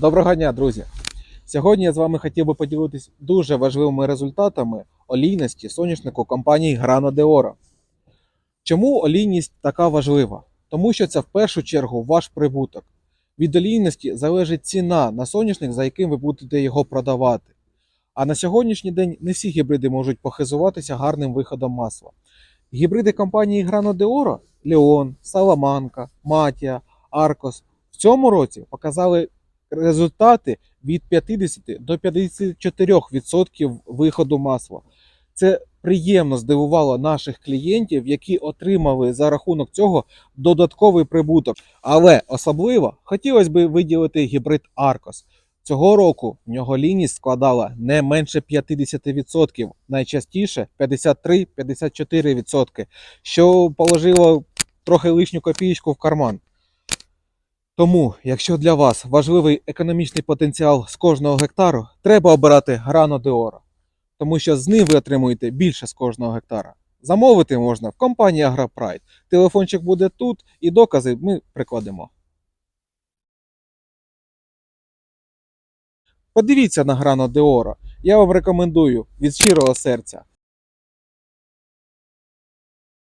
Доброго дня, друзі! Сьогодні я з вами хотів би поділитися дуже важливими результатами олійності соняшнику компанії Грано де Oro. Чому олійність така важлива? Тому що це в першу чергу ваш прибуток. Від олійності залежить ціна на соняшник, за яким ви будете його продавати. А на сьогоднішній день не всі гібриди можуть похизуватися гарним виходом масла. Гібриди компанії Грано де Oro Леон, Саламанка, Матія, Аркос в цьому році показали результати від 50 до 54% виходу масла. Це приємно здивувало наших клієнтів, які отримали за рахунок цього додатковий прибуток. Але особливо хотілося б виділити гібрид Arcos. Цього року в нього лінність складала не менше 50%, найчастіше 53-54%, що положило трохи лишню копієчку в карман. Тому, якщо для вас важливий економічний потенціал з кожного гектару, треба обирати Грано де Oro, тому що з ним ви отримуєте більше з кожного гектара. Замовити можна в компанії AgroPride. Телефончик буде тут, і докази ми прикладемо. Подивіться на Грано де Oro. Я вам рекомендую від щирого серця.